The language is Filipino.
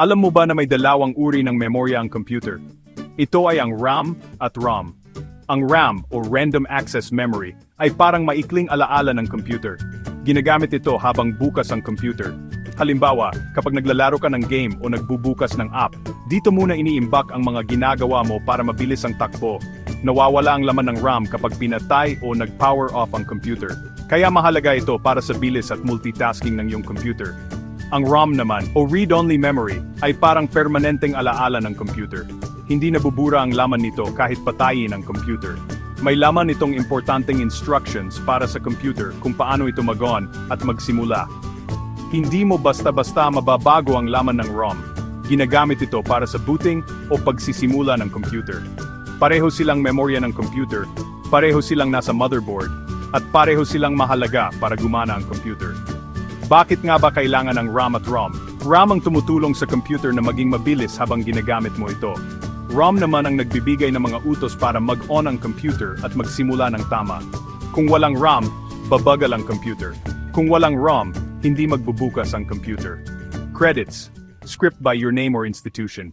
Alam mo ba na may dalawang uri ng memorya ang computer? Ito ay ang RAM at ROM. Ang RAM o Random Access Memory ay parang maikling alaala ng computer. Ginagamit ito habang bukas ang computer. Halimbawa, kapag naglalaro ka ng game o nagbubukas ng app, dito muna iniimbak ang mga ginagawa mo para mabilis ang takbo. Nawawala ang laman ng RAM kapag pinatay o nag-power off ang computer. Kaya mahalaga ito para sa bilis at multitasking ng iyong computer. Ang ROM naman, o read-only memory, ay parang permanenteng alaala ng computer. Hindi nabubura ang laman nito kahit patayin ang computer. May laman itong importanteng instructions para sa computer kung paano ito mag-on at magsimula. Hindi mo basta-basta mababago ang laman ng ROM. Ginagamit ito para sa booting o pagsisimula ng computer. Pareho silang memorya ng computer, pareho silang nasa motherboard, at pareho silang mahalaga para gumana ang computer. Bakit nga ba kailangan ng RAM at ROM? RAM ang tumutulong sa computer na maging mabilis habang ginagamit mo ito. ROM naman ang nagbibigay ng mga utos para mag-on ang computer at magsimula ng tama. Kung walang RAM, babagal ang computer. Kung walang ROM, hindi magbubukas ang computer. Credits. Script by your name or institution.